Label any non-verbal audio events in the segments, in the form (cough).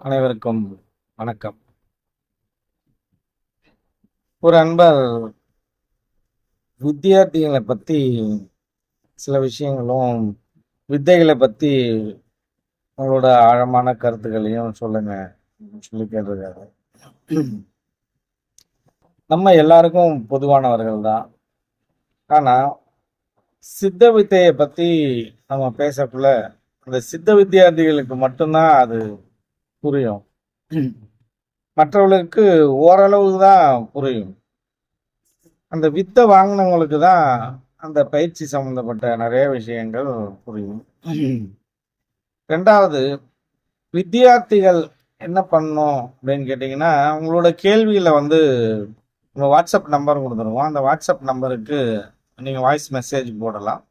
அனைவருக்கும் வணக்கம். ஒரு அன்பர் வித்தியார்த்திகளை பற்றி சில விஷயங்களும் வித்தைகளை பற்றி உங்களோட ஆழமான கருத்துக்களையும் சொல்லுங்க. சொல்லி கேட்டிருக்காரு. நம்ம எல்லாருக்கும் பொதுவானவர்கள் தான். ஆனால் சித்த வித்தையை பற்றி நம்ம பேசக்குள்ள அந்த சித்த வித்தியார்த்திகளுக்கு மட்டும்தான் அது புரியும். மற்றவர்களுக்கு ஓரளவுக்கு தான் புரியும். அந்த வித்தை வாங்கினவங்களுக்கு தான் அந்த பயிற்சி சம்பந்தப்பட்ட நிறைய விஷயங்கள் புரியும். ரெண்டாவது வித்தியார்த்திகள் என்ன பண்ணணும் அப்படின்னு கேட்டிங்கன்னா உங்களோட கேள்வியில் வந்து உங்கள் வாட்ஸ்அப் நம்பர் கொடுத்துருவோம். அந்த வாட்ஸ்அப் நம்பருக்கு நீங்கள் வாய்ஸ் மெசேஜ் போடலாம்.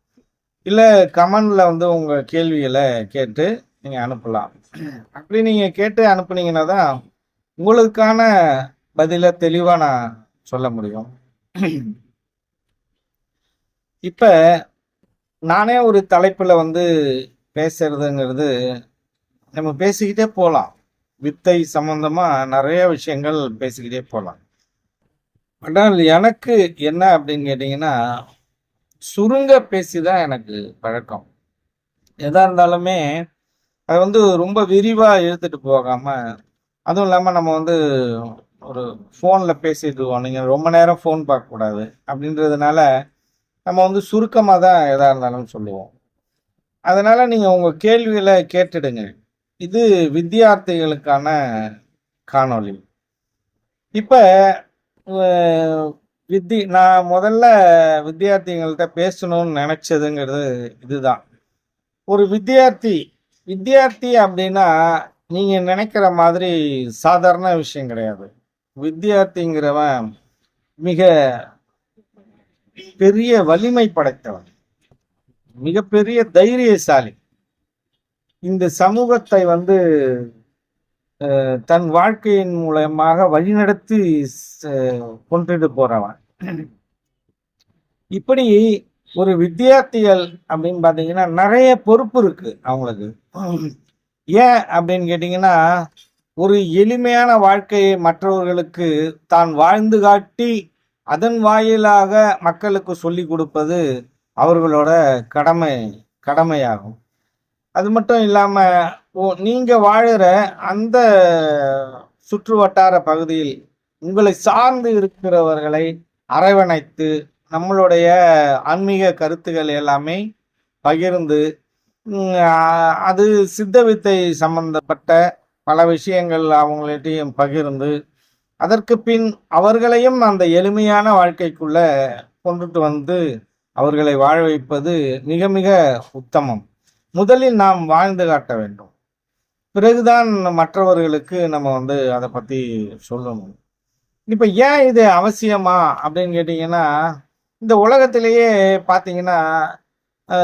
இல்லை கமெண்டில் வந்து உங்கள் கேள்விகளை கேட்டு நீங்கள் அனுப்பலாம். (clears throat) அப்படி நீங்கள் கேட்டு அனுப்புனீங்கன்னா தான் உங்களுக்கான பதிலை தெளிவாக நான் சொல்ல முடியும். (clears throat) இப்போ நானே ஒரு தலைப்பில் வந்து பேசுறதுங்கிறது நம்ம பேசிக்கிட்டே போகலாம் வித்தை சம்மந்தமாக நிறைய விஷயங்கள் பேசிக்கிட்டே போகலாம் ஆனால் எனக்கு என்ன அப்படின்னு கேட்டிங்கன்னா சுருங்க பேசி தான் எனக்கு பழக்கம். எதாக இருந்தாலுமே அது வந்து ரொம்ப விரிவாக இழுத்துட்டு போகாமல் அதுவும் இல்லாமல் நம்ம வந்து ஒரு ஃபோனில் பேசிட்டு இருக்கோம். நீங்கள் ரொம்ப நேரம் ஃபோன் பார்க்கக்கூடாது அப்படின்றதுனால நம்ம வந்து சுருக்கமாக தான் எதாக இருந்தாலும் சொல்லுவோம். அதனால் நீங்கள் உங்கள் கேள்விகளை கேட்டுடுங்க. இது வித்தியார்த்திகளுக்கான காணொளி. இப்போ வித்தி நான் முதல்ல வித்தியார்த்திகள்கிட்ட பேசணும்னு நினச்சதுங்கிறது இதுதான். ஒரு வித்தியார்த்தி வித்தியார்த்தி அப்படின்னா நீங்க நினைக்கிற மாதிரி சாதாரண விஷயம் கிடையாது. வித்தியார்த்திங்கிறவன் மிக பெரிய வலிமை படைத்தவன். மிகப்பெரிய தைரியசாலி. இந்த சமூகத்தை வந்து தன் வாழ்க்கையின் மூலமாக வழிநடத்தி கொண்டுட்டு போறவன். இப்படி ஒரு வித்தியார்த்திகள் அப்படின்னு பார்த்தீங்கன்னா நிறைய பொறுப்பு இருக்கு அவங்களுக்கு. ஏன் அப்படின்னு கேட்டிங்கன்னா ஒரு எளிமையான வாழ்க்கையை மற்றவர்களுக்கு தான் வாழ்ந்து காட்டி அதன் வாயிலாக மக்களுக்கு சொல்லி கொடுப்பது அவர்களோட கடமை கடமையாகும். அது மட்டும் இல்லாமல் ஓ நீங்கள் வாழுற அந்த சுற்று வட்டார பகுதியில் உங்களை சார்ந்து இருக்கிறவர்களை அரவணைத்து நம்மளுடைய ஆன்மீக கருத்துக்கள் எல்லாமே பகிர்ந்து அது சித்த வித்தை சம்பந்தப்பட்ட பல விஷயங்கள் அவங்கள்ட்டையும் பகிர்ந்து அதற்கு பின் அவர்களையும் அந்த எளிமையான வாழ்க்கைக்குள்ள கொண்டுட்டு வந்து அவர்களை வாழ வைப்பது மிக மிக உத்தமம். முதலில் நாம் வாழ்ந்து காட்ட வேண்டும். பிறகுதான் மற்றவர்களுக்கு நம்ம வந்து அதை பற்றி சொல்லணும். இப்போ ஏன் இது அவசியமா அப்படின்னு கேட்டிங்கன்னா இந்த உலகத்திலேயே பார்த்தீங்கன்னா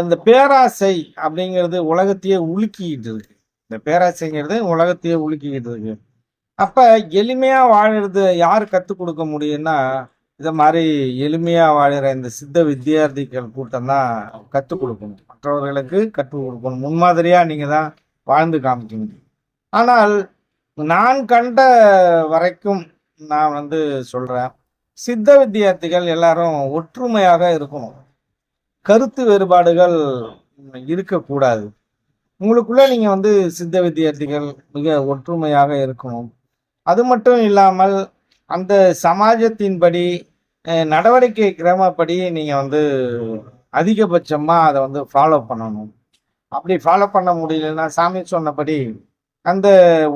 இந்த பேராசை அப்படிங்கிறது உலகத்தையே உலுக்கிக்கிட்டு இருக்கு. இந்த பேராசைங்கிறது உலகத்தையே உலுக்கிக்கிட்டு இருக்கு. அப்போ எளிமையாக வாழறது யார் கற்றுக் கொடுக்க முடியும்னா இதை மாதிரி எளிமையாக வாழ்கிற இந்த சித்த வித்தியார்த்திகள் கூட்டம் தான் கற்றுக் கொடுக்கணும். மற்றவர்களுக்கு கற்றுக் கொடுக்கணும். முன்மாதிரியாக நீங்கள் தான் வாழ்ந்து காமிக்கணும். ஆனால் நான் கண்ட வரைக்கும் நான் வந்து சொல்கிறேன் சித்த வித்தியார்த்திகள் எல்லாரும் ஒற்றுமையாக இருக்கணும். கருத்து வேறுபாடுகள் இருக்கக்கூடாது. உங்களுக்குள்ள நீங்க வந்து சித்த வித்தியார்த்திகள் மிக ஒற்றுமையாக இருக்கணும். அது மட்டும் இல்லாமல் அந்த சமாஜத்தின்படி நடவடிக்கை கிரமப்படி நீங்க வந்து அதிகபட்சமா அதை வந்து ஃபாலோ பண்ணணும். அப்படி ஃபாலோ பண்ண முடியலன்னா சாமி சொன்னபடி அந்த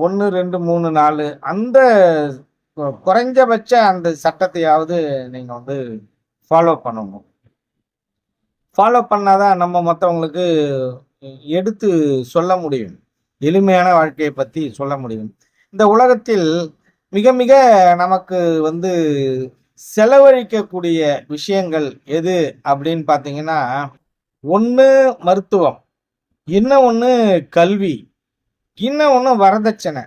ஒன்று ரெண்டு மூணு நாலு அந்த குறைஞ்சபட்ச அந்த சட்டத்தையாவது நீங்க வந்து ஃபாலோ பண்ணணும். ஃபாலோ பண்ணாதான் நம்ம மற்றவங்களுக்கு எடுத்து சொல்ல முடியும். எளிமையான வாழ்க்கையை பற்றி சொல்ல முடியும். இந்த உலகத்தில் மிக மிக நமக்கு வந்து செலவழிக்கக்கூடிய விஷயங்கள் எது அப்படின்னு பார்த்தீங்கன்னா ஒன்று மருத்துவம் இன்னும் ஒன்று கல்வி இன்னும் ஒன்று வரதட்சணை.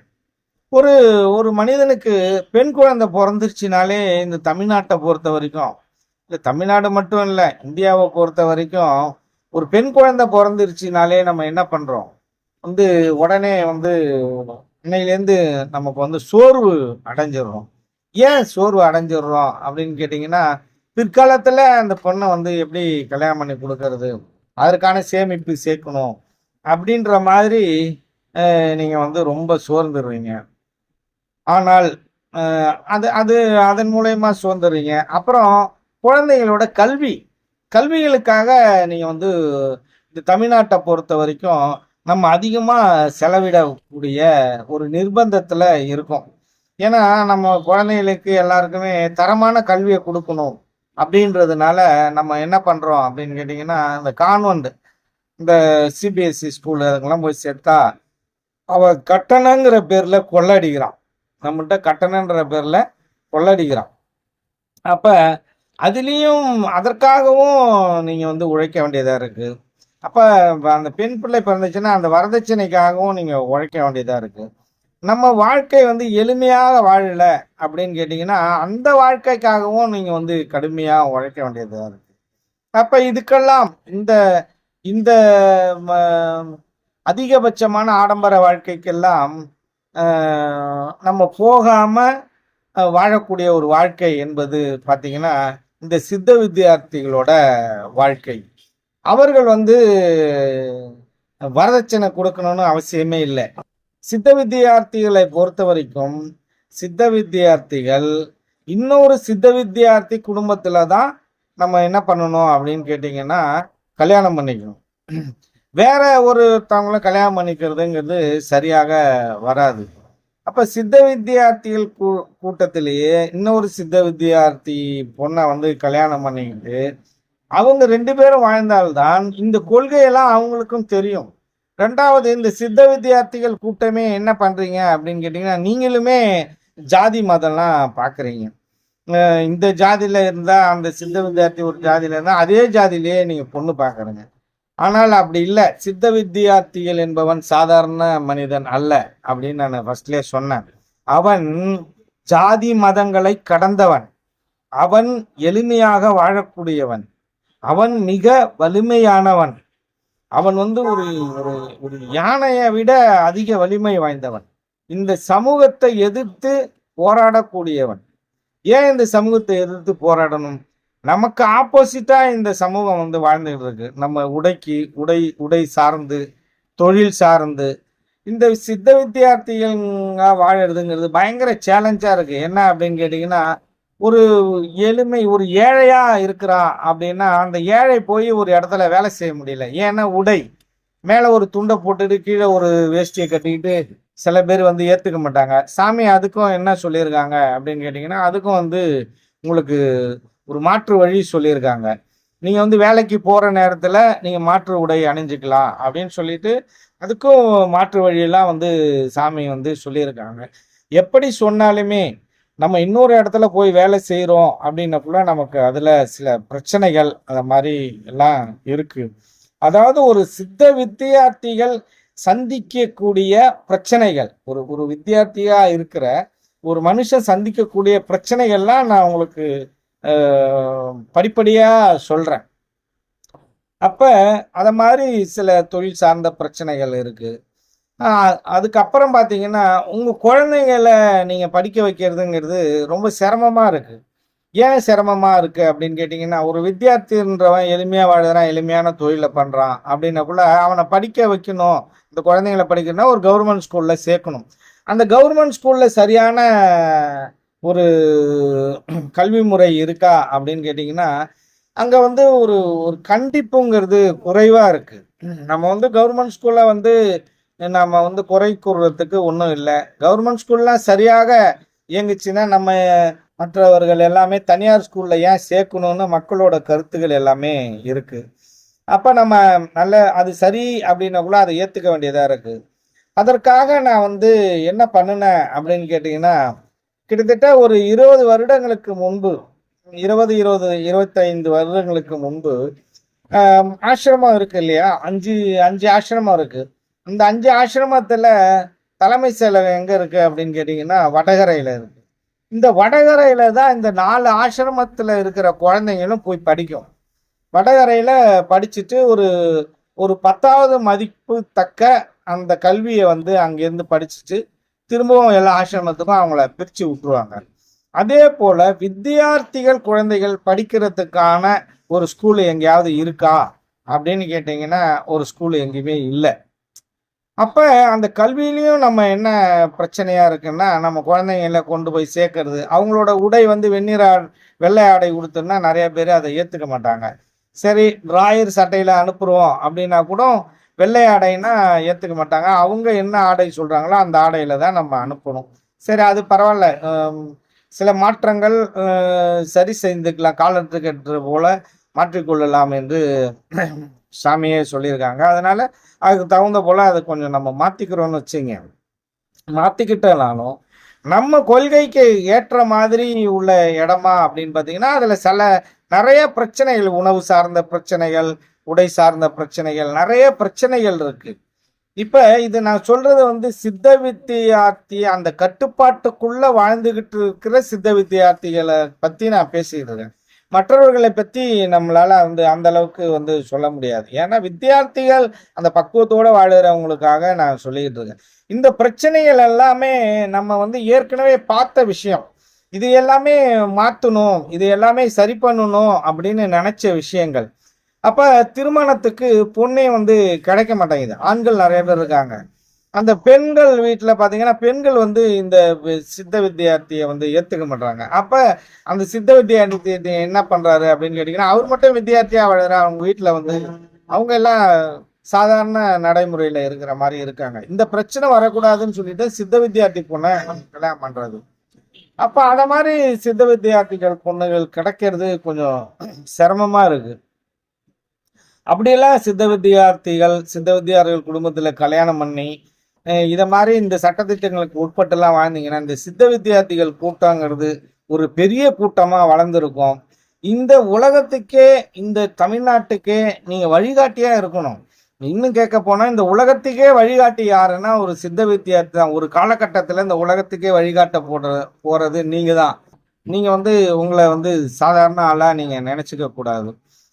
ஒரு ஒரு மனிதனுக்கு பெண் குழந்தை பிறந்துருச்சுனாலே இந்த தமிழ்நாட்டை பொறுத்த வரைக்கும் இல்லை தமிழ்நாடு மட்டும் இல்லை இந்தியாவை பொறுத்த வரைக்கும் ஒரு பெண் குழந்தை பிறந்துருச்சுனாலே நம்ம என்ன பண்ணுறோம் வந்து உடனே வந்து அன்னையிலேருந்து நமக்கு வந்து சோர்வு அடைஞ்சிடுறோம். ஏன் சோர்வு அடைஞ்சிடுறோம் அப்படின்னு கேட்டிங்கன்னா பிற்காலத்தில் அந்த பொண்ணை வந்து எப்படி கல்யாணம் பண்ணி கொடுக்கறது? அதற்கான சேமிப்பு சேர்க்கணும். அப்படின்ற மாதிரி நீங்கள் வந்து ரொம்ப சோர்ந்துடுவீங்க ஆனால் அது அது அதன் மூலயமா சோர்ந்துடுவீங்க அப்புறம் குழந்தைகளோட கல்வி. கல்விகளுக்காக நீங்கள் வந்து இந்த தமிழ்நாட்டை பொறுத்த வரைக்கும் நம்ம அதிகமாக செலவிடக்கூடிய ஒரு நிர்பந்தத்தில் இருக்கோம். ஏன்னா நம்ம குழந்தைகளுக்கு எல்லாருக்குமே தரமான கல்வியை கொடுக்கணும் அப்படின்றதுனால நம்ம என்ன பண்ணுறோம் அப்படின்னு கேட்டிங்கன்னா இந்த கான்வெண்ட் இந்த சிபிஎஸ்சி ஸ்கூல் அதுக்கெல்லாம் போய் சேர்த்தா அவள் கட்டணங்கிற பேரில் கொள்ளடிக்கிறான் நம்மகிட்ட கட்டணன்ற பேரில் கொள்ளடிக்கிறான். அப்போ அதுலேயும் அதற்காகவும் நீங்கள் வந்து உழைக்க வேண்டியதாக இருக்குது அப்போ அந்த பெண் பிள்ளை பிறந்துச்சுன்னா அந்த வரதட்சணைக்காகவும் நீங்கள் உழைக்க வேண்டியதாக இருக்குது நம்ம வாழ்க்கை வந்து எளிமையாக வாழல அப்படின்னு கேட்டிங்கன்னா அந்த வாழ்க்கைக்காகவும் நீங்கள் வந்து கடுமையாக உழைக்க வேண்டியதாக இருக்குது அப்போ இதுக்கெல்லாம் இந்த இந்த ம, அதிகபட்சமான ஆடம்பர வாழ்க்கைக்கெல்லாம் நம்ம போகாமல் வாழக்கூடிய ஒரு வாழ்க்கை என்பது பார்த்தீங்கன்னா இந்த சித்த வித்தியார்த்திகளோட வாழ்க்கை. அவர்கள் வந்து வரதட்சணை கொடுக்கணும்னு அவசியமே இல்லை. சித்த வித்தியார்த்திகளை பொறுத்த வரைக்கும் சித்த வித்தியார்த்திகள் இன்னொரு சித்த வித்தியார்த்தி குடும்பத்தில் தான் நம்ம என்ன பண்ணணும் அப்படின்னு கேட்டிங்கன்னா கல்யாணம் பண்ணிக்கணும். வேற ஒருத்தவங்களும் கல்யாணம் பண்ணிக்கிறதுங்கிறது சரியாக வராது. அப்ப சித்த வித்தியார்த்திகள் கூ கூட்டத்திலேயே இன்னொரு சித்த வித்தியார்த்தி பொண்ணை வந்து கல்யாணம் பண்ணிக்கிட்டு அவங்க ரெண்டு பேரும் வாழ்ந்தால்தான் இந்த கொள்கையெல்லாம் அவங்களுக்கும் தெரியும். ரெண்டாவது இந்த சித்த வித்தியார்த்திகள் கூட்டமே என்ன பண்றீங்க அப்படின்னு கேட்டிங்கன்னா நீங்களுமே ஜாதி மதம்லாம் பார்க்குறீங்க இந்த ஜாதியில இருந்தா அந்த சித்த வித்தியார்த்தி ஒரு ஜாதியில இருந்தா அதே ஜாதியிலேயே நீங்க பொண்ணு பார்க்குறீங்க ஆனால் அப்படி இல்லை. சித்த வித்தியார்த்திகள் என்பவன் சாதாரண மனிதன் அல்ல அப்படின்னு நான் ஃபர்ஸ்ட்லேயே சொன்னேன். அவன் ஜாதி மதங்களை கடந்தவன். அவன் எளிமையாக வாழக்கூடியவன். அவன் மிக வலிமையானவன். அவன் வந்து ஒரு ஒரு ஒரு யானையை விட அதிக வலிமை வாய்ந்தவன். இந்த சமூகத்தை எதிர்த்து போராடக்கூடியவன். ஏன் இந்த சமூகத்தை எதிர்த்து போராடணும்? நமக்கு ஆப்போசிட்டா இந்த சமூகம் வந்து வாழ்ந்துகிட்டு இருக்கு நம்ம உடைக்கு உடை உடை சார்ந்து தொழில் சார்ந்து இந்த சித்த வித்தியார்த்திகள் வாழறதுங்கிறது பயங்கர சேலஞ்சாக இருக்குது என்ன அப்படின்னு கேட்டிங்கன்னா ஒரு எளிமை ஒரு ஏழையாக இருக்கிறான் அப்படின்னா அந்த ஏழை போய் ஒரு இடத்துல வேலை செய்ய முடியல. ஏன்னா உடை. மேலே ஒரு துண்டை போட்டுட்டு கீழே ஒரு வேஷ்டியை கட்டிக்கிட்டு சில பேர் வந்து ஏற்றுக்க மாட்டாங்க. சாமி அதுக்கும் என்ன சொல்லியிருக்காங்க அப்படின்னு கேட்டிங்கன்னா அதுக்கும் வந்து உங்களுக்கு ஒரு மாற்று வழி சொல்லியிருக்காங்க. நீங்கள் வந்து வேலைக்கு போகிற நேரத்தில் நீங்கள் மாற்று உடை அணிஞ்சிக்கலாம் அப்படின்னு சொல்லிட்டு அதுக்கும் மாற்று வழியெல்லாம் வந்து சாமி வந்து சொல்லியிருக்காங்க. எப்படி சொன்னாலுமே நம்ம இன்னொரு இடத்துல போய் வேலை செய்கிறோம் அப்படின்னக்குள்ள நமக்கு அதில் சில பிரச்சனைகள் அந்த மாதிரி எல்லாம் இருக்குது அதாவது ஒரு சித்த வித்தியார்த்திகள் சந்திக்கக்கூடிய பிரச்சனைகள். ஒரு ஒரு வித்தியார்த்தியாக இருக்கிற ஒரு மனுஷன் சந்திக்கக்கூடிய பிரச்சனைகள்லாம் நான் உங்களுக்கு படிப்படியாக சொல்கிறேன் அப்போ அதை மாதிரி சில தொழில் சார்ந்த பிரச்சனைகள் இருக்குது அதுக்கப்புறம் பார்த்தீங்கன்னா உங்கள் குழந்தைங்களை நீங்கள் படிக்க வைக்கிறதுங்கிறது ரொம்ப சிரமமாக இருக்குது ஏன் சிரமமாக இருக்குது அப்படின்னு கேட்டிங்கன்னா ஒரு வித்தியார்த்தின்றவன் எளிமையாக வாழ்கிறான் எளிமையான தொழிலை பண்ணுறான் அப்படின்னக்குள்ள அவனை படிக்க வைக்கணும். இந்த குழந்தைங்களை படிக்கணும்னா ஒரு கவர்மெண்ட் ஸ்கூலில் சேர்க்கணும். அந்த கவர்மெண்ட் ஸ்கூலில் சரியான ஒரு கல்வி முறை இருக்கா அப்படின்னு கேட்டிங்கன்னா அங்கே வந்து ஒரு ஒரு கண்டிப்புங்கிறது குறைவாக இருக்குது நம்ம வந்து கவர்மெண்ட் ஸ்கூலில் வந்து நம்ம வந்து குறை கூறுறதுக்கு ஒன்றும் இல்லை. கவர்மெண்ட் ஸ்கூல்லாம் சரியாக இயங்குச்சுன்னா நம்ம மற்றவர்கள் எல்லாமே தனியார் ஸ்கூலில் ஏன் சேர்க்கணும்னு மக்களோட கருத்துக்கள் எல்லாமே இருக்குது அப்போ நம்ம நல்ல அது சரி அப்படின்னா கூட அதை ஏற்றுக்க வேண்டியதாக இருக்குது அதற்காக நான் வந்து என்ன பண்ணினேன் அப்படின்னு கேட்டிங்கன்னா கிட்டத்தட்ட ஒரு இருபது வருடங்களுக்கு முன்பு இருபது இருபது இருபத்தைந்து வருடங்களுக்கு முன்பு ஆசிரமம் இருக்கு இல்லையா? அஞ்சு அஞ்சு ஆசிரமம் இருக்கு. இந்த அஞ்சு ஆசிரமத்துல தலைமை செலவு எங்க இருக்கு அப்படின்னு கேட்டிங்கன்னா வடகரையில இருக்கு. இந்த வடகரையில தான் இந்த நாலு ஆசிரமத்துல இருக்கிற குழந்தைங்களும் போய் படிக்கும். வடகரையில படிச்சுட்டு ஒரு ஒரு பத்தாவது மதிப்பு தக்க அந்த கல்வியை வந்து அங்கேருந்து படிச்சுட்டு திரும்பவும் எல்லா ஆசிரமத்துக்கும் அவங்கள பிரித்து விட்டுருவாங்க. அதே போல வித்தியார்த்திகள் குழந்தைகள் படிக்கிறதுக்கான ஒரு ஸ்கூல் எங்கேயாவது இருக்கா? அப்படின்னு கேட்டிங்கன்னா ஒரு ஸ்கூல் எங்கேயுமே இல்லை. அப்போ அந்த கல்வியிலையும் நம்ம என்ன பிரச்சனையா இருக்குன்னா நம்ம குழந்தைங்கள கொண்டு போய் சேர்க்கறது. அவங்களோட உடை வந்து வெண்ணிற ஆ- வெள்ளை ஆடை உடுத்துன்னா நிறைய பேர் அதை ஏற்றுக்க மாட்டாங்க. சரி டிராயர் சட்டையில் அனுப்புகிறோம் அப்படின்னா கூட வெள்ளை ஆடைன்னா ஏற்றுக்க மாட்டாங்க. அவங்க என்ன ஆடை சொல்கிறாங்களோ அந்த ஆடையில் தான் நம்ம அனுப்பணும். சரி அது பரவாயில்ல. சில மாற்றங்கள் சரி செய்துக்கலாம். காலத்துக்கு ஏற்ற போல மாற்றிக்கொள்ளலாம் என்று (clears throat) சாமியே சொல்லியிருக்காங்க. அதனால் அதுக்கு தகுந்த போல் அதை கொஞ்சம் நம்ம மாற்றிக்கிறோம்னு வச்சுங்க. மாற்றிக்கிட்டனாலும் நம்ம கொள்கைக்கு ஏற்ற மாதிரி உள்ள இடமா அப்படின்னு பார்த்தீங்கன்னா அதில் சில நிறைய பிரச்சனைகள் உணவு சார்ந்த பிரச்சனைகள் உடை சார்ந்த பிரச்சனைகள் நிறைய பிரச்சனைகள் இருக்கு. இப்ப இது நான் சொல்றது வந்து சித்த வித்தியார்த்தி அந்த கட்டுப்பாட்டுக்குள்ள வாழ்ந்துகிட்டு இருக்கிற சித்த வித்தியார்த்திகளை பத்தி நான் பேசிட்டு மற்றவர்களை பத்தி நம்மளால வந்து அந்த அளவுக்கு வந்து சொல்ல முடியாது. ஏன்னா வித்தியார்த்திகள் அந்த பக்குவத்தோட வாழ்கிறவங்களுக்காக நான் சொல்லிட்டு இருக்கேன். இந்த பிரச்சனைகள் எல்லாமே நம்ம வந்து ஏற்கனவே பார்த்த விஷயம். இது எல்லாமே மாற்றணும் இது எல்லாமே சரி பண்ணணும் அப்படின்னு நினைச்ச விஷயங்கள். அப்போ திருமணத்துக்கு பொண்ணே வந்து கிடைக்க மாட்டேங்குது. ஆண்கள் நிறைய பேர் இருக்காங்க. அந்த பெண்கள் வீட்டில் பார்த்தீங்கன்னா பெண்கள் வந்து இந்த சித்த வித்தியார்த்தியை வந்து ஏற்றுக்க மாட்டாங்க அப்போ அந்த சித்த வித்தியார்த்தி என்ன பண்ணுறாரு அப்படின்னு கேட்டிங்கன்னா அவர் மட்டும் வித்தியார்த்தியாக வளர அவங்க வீட்டில் வந்து அவங்க எல்லாம் சாதாரண நடைமுறையில் இருக்கிற மாதிரி இருக்காங்க. இந்த பிரச்சனை வரக்கூடாதுன்னு சொல்லிட்டு சித்த வித்தியார்த்தி பொண்ணை கல்யாணம் பண்ணுறது அப்போ அதை மாதிரி சித்த வித்தியார்த்திகள் பொண்ணுகள் கிடைக்கிறது கொஞ்சம் சிரமமாக இருக்குது அப்படியெல்லாம் சித்த வித்தியார்த்திகள் சித்த வித்தியார்த்திகள் குடும்பத்தில் கல்யாணம் பண்ணி இதை மாதிரி இந்த சட்டத்திட்டங்களுக்கு உட்பட்டுலாம் வாழ்ந்தீங்கன்னா இந்த சித்த வித்தியார்த்திகள் கூட்டங்கிறது ஒரு பெரிய கூட்டமாக வளர்ந்துருக்கும். இந்த உலகத்துக்கே இந்த தமிழ்நாட்டுக்கே நீங்கள் வழிகாட்டியா இருக்கணும். இன்னும் கேட்க போனால் இந்த உலகத்துக்கே வழிகாட்டி யாருன்னா ஒரு சித்த வித்தியார்த்தி தான். ஒரு காலகட்டத்தில் இந்த உலகத்துக்கே வழிகாட்ட போடுற போறது நீங்கள் தான் நீங்கள் வந்து உங்களை வந்து சாதாரண ஆளாக நீங்கள் நினச்சிக்க கூடாது.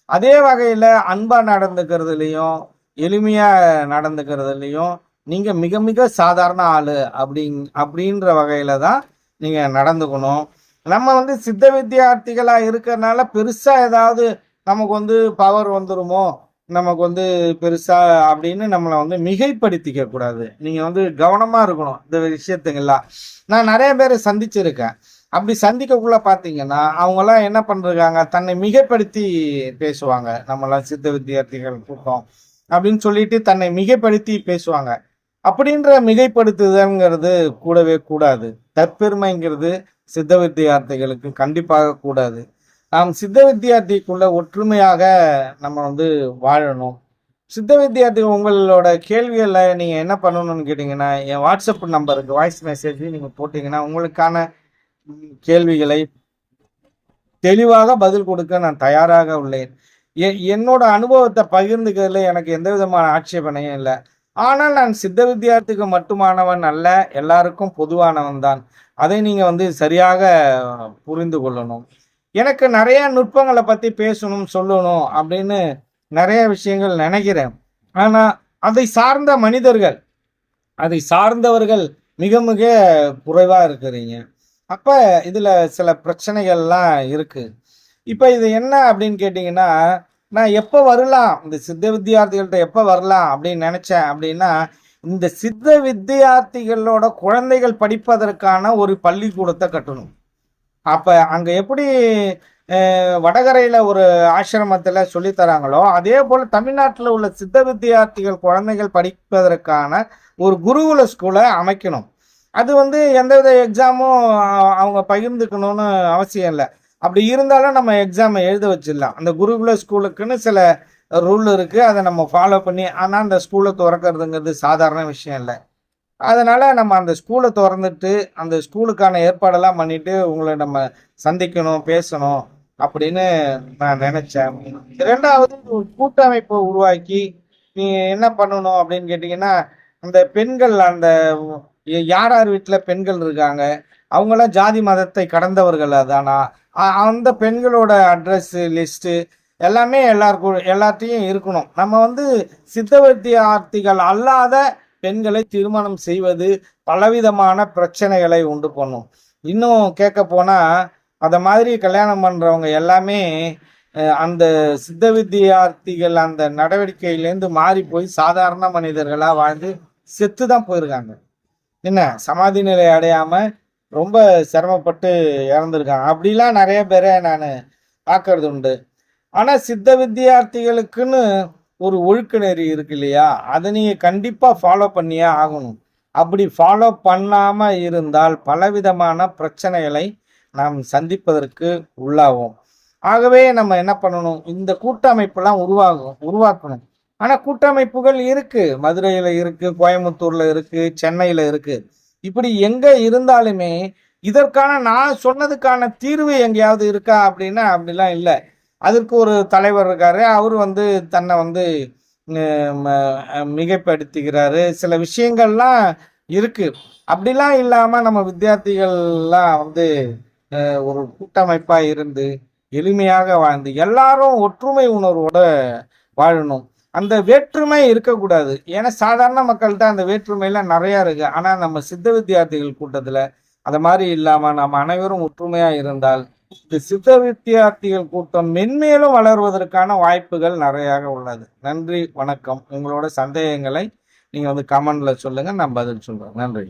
அதே வகையில் அன்பாக நடந்துக்கிறதுலையும் எளிமையாக நடந்துக்கிறதுலையும் நீங்கள் மிக மிக சாதாரண ஆள் அப்படிங் அப்படின்ற வகையில் தான் நீங்கள் நடந்துக்கணும். நம்ம வந்து சித்த வித்தியார்த்திகளாக இருக்கிறனால பெருசாக ஏதாவது நமக்கு வந்து பவர் வந்துருமோ நமக்கு வந்து பெருசாக அப்படின்னு நம்மளை வந்து மிகைப்படுத்திக்க கூடாது. நீங்கள் வந்து கவனமாக இருக்கணும் இந்த விஷயத்துங்கெல்லாம். நான் நிறைய பேரை சந்திச்சிருக்கேன். அப்படி சந்திக்கக்குள்ள பார்த்தீங்கன்னா அவங்கெல்லாம் என்ன பண்ணிருக்காங்க? தன்னை மிகப்படுத்தி பேசுவாங்க. நம்மளாம் சித்த வித்தியார்த்திகள் கூட்டம் அப்படின்னு சொல்லிட்டு தன்னை மிகைப்படுத்தி பேசுவாங்க. அப்படின்ற மிகைப்படுத்துதல்ங்கிறது கூடவே கூடாது. தற்பெருமைங்கிறது சித்த வித்தியார்த்திகளுக்கு கண்டிப்பாக கூடாது. நாம் சித்த வித்தியார்த்திக்குள்ள ஒற்றுமையாக நம்ம வந்து வாழணும். சித்த வித்தியார்த்தி உங்களோட கேள்விகளை நீங்கள் என்ன பண்ணணும்னு கேட்டிங்கன்னா என் வாட்ஸ்அப் நம்பருக்கு வாய்ஸ் மெசேஜ் நீங்கள் போட்டிங்கன்னா உங்களுக்கான கேள்விகளை தெளிவாக பதில் கொடுக்க நான் தயாராக உள்ளேன். என்னோட அனுபவத்தை பகிர்ந்துக்கிறதுல எனக்கு எந்த விதமான ஆட்சேபனையும் இல்லை. ஆனால் நான் சித்த வித்தியார்த்திக்கு மட்டுமானவன் அல்ல எல்லாருக்கும் பொதுவானவன் தான். அதை நீங்கள் வந்து சரியாக புரிந்து கொள்ளணும். எனக்கு நிறைய நுட்பங்களை பற்றி பேசணும் சொல்லணும் அப்படின்னு நிறைய விஷயங்கள் நினைக்கிறேன். ஆனால் அதை சார்ந்த மனிதர்கள் அதை சார்ந்தவர்கள் மிக மிக குறைவாக இருக்கிறீங்க. அப்போ இதில் சில பிரச்சனைகள்லாம் இருக்குது இப்போ இது என்ன அப்படின்னு கேட்டிங்கன்னா நான் எப்போ வரலாம்? இந்த சித்த வித்தியார்த்திகள்கிட்ட எப்போ வரலாம் அப்படின்னு நினச்சேன் அப்படின்னா இந்த சித்த வித்தியார்த்திகளோட குழந்தைகள் படிப்பதற்கான ஒரு பள்ளிக்கூடத்தை கட்டணும். அப்போ அங்கே எப்படி வடகரையில் ஒரு ஆசிரமத்தில் சொல்லித்தராங்களோ அதே போல் தமிழ்நாட்டில் உள்ள சித்த வித்தியார்த்திகள் குழந்தைகள் படிப்பதற்கான ஒரு குருகுல ஸ்கூலை அமைக்கணும். அது வந்து எந்தவித எக்ஸாமும் அவங்க பகிர்ந்துக்கணும்னு அவசியம் இல்லை. அப்படி இருந்தாலும் நம்ம எக்ஸாமை எழுத வச்சிடலாம். அந்த குருகுல ஸ்கூலுக்குன்னு சில ரூல் இருக்குது அதை நம்ம ஃபாலோ பண்ணி ஆனால் அந்த ஸ்கூலை திறக்கிறதுங்கிறது சாதாரண விஷயம் இல்லை. அதனால் நம்ம அந்த ஸ்கூலை திறந்துட்டு அந்த ஸ்கூலுக்கான ஏற்பாடெல்லாம் பண்ணிவிட்டு உங்களை நம்ம சந்திக்கணும் பேசணும் அப்படின்னு நான் நினச்சேன். ரெண்டாவது ஒரு கூட்டமைப்பை உருவாக்கி நீ என்ன பண்ணணும் அப்படின்னு கேட்டிங்கன்னா அந்த பெண்கள் அந்த யார் யார் வீட்டில் பெண்கள் இருக்காங்க? அவங்களாம் ஜாதி மதத்தை கடந்தவர்கள் தானா அந்த பெண்களோட அட்ரஸ் லிஸ்ட்டு எல்லாமே எல்லாருக்கும் எல்லாத்தையும் இருக்கணும். நம்ம வந்து சித்தவர்த்தியார்த்திகள் அல்லாத பெண்களை திருமணம் செய்வது பலவிதமான பிரச்சனைகளை உண்டு பண்ணும். இன்னும் கேட்க போனால் அத மாதிரி கல்யாணம் பண்ணுறவங்க எல்லாமே அந்த சித்த வித்தியார்த்திகள் அந்த நடவடிக்கையிலேருந்து மாறி போய் சாதாரண மனிதர்களாக வாழ்ந்து செத்து தான் போயிருக்காங்க. என்ன சமாதி நிலை அடையாம ரொம்ப சிரமப்பட்டு இறந்துருக்காங்க. அப்படிலாம் நிறைய பேரை நான் பார்க்கறது உண்டு. ஆனால் சித்த வித்தியார்த்திகளுக்குன்னு ஒரு ஒழுக்க நெறி இருக்கு இல்லையா? அதை நீங்கள் கண்டிப்பாக ஃபாலோ பண்ணியே ஆகணும். அப்படி ஃபாலோ பண்ணாமல் இருந்தால் பலவிதமான பிரச்சனைகளை நாம் சந்திப்பதற்கு உள்ளாகும் ஆகவே நம்ம என்ன பண்ணணும்? இந்த கூட்டமைப்பெல்லாம் உருவாகும் உருவாக்கணும். ஆனால் கூட்டமைப்புகள் இருக்குது மதுரையில் இருக்குது கோயம்புத்தூரில் இருக்குது சென்னையில் இருக்குது இப்படி எங்கே இருந்தாலுமே இதற்கான நான் சொன்னதுக்கான தீர்வு எங்கேயாவது இருக்கா அப்படின்னா அப்படிலாம் இல்லை. அதற்கு ஒரு தலைவர் இருக்காரு. அவர் வந்து தன்னை வந்து மிகைப்படுத்துகிறாரு சில விஷயங்கள்லாம் இருக்கு. அப்படிலாம் இல்லாம நம்ம வித்தியார்த்திகள்லாம் வந்து ஒரு கூட்டமைப்பா இருந்து எளிமையாக வாழ்ந்து எல்லாரும் ஒற்றுமை உணர்வோட வாழணும். அந்த வேற்றுமை இருக்கக்கூடாது. ஏன்னா சாதாரண மக்கள்கிட்ட அந்த வேற்றுமையெல்லாம் நிறையா இருக்குது ஆனால் நம்ம சித்த வித்தியார்த்திகள் கூட்டத்தில் அது மாதிரி இல்லாமல் நம்ம அனைவரும் ஒற்றுமையாக இருந்தால் இந்த சித்த வித்தியார்த்திகள் கூட்டம் மென்மேலும் வளர்வதற்கான வாய்ப்புகள் நிறையாக உள்ளது. நன்றி வணக்கம். உங்களோட சந்தேகங்களை நீங்கள் வந்து கமெண்டில் சொல்லுங்கள் நான் பதில் சொல்கிறேன் நன்றி.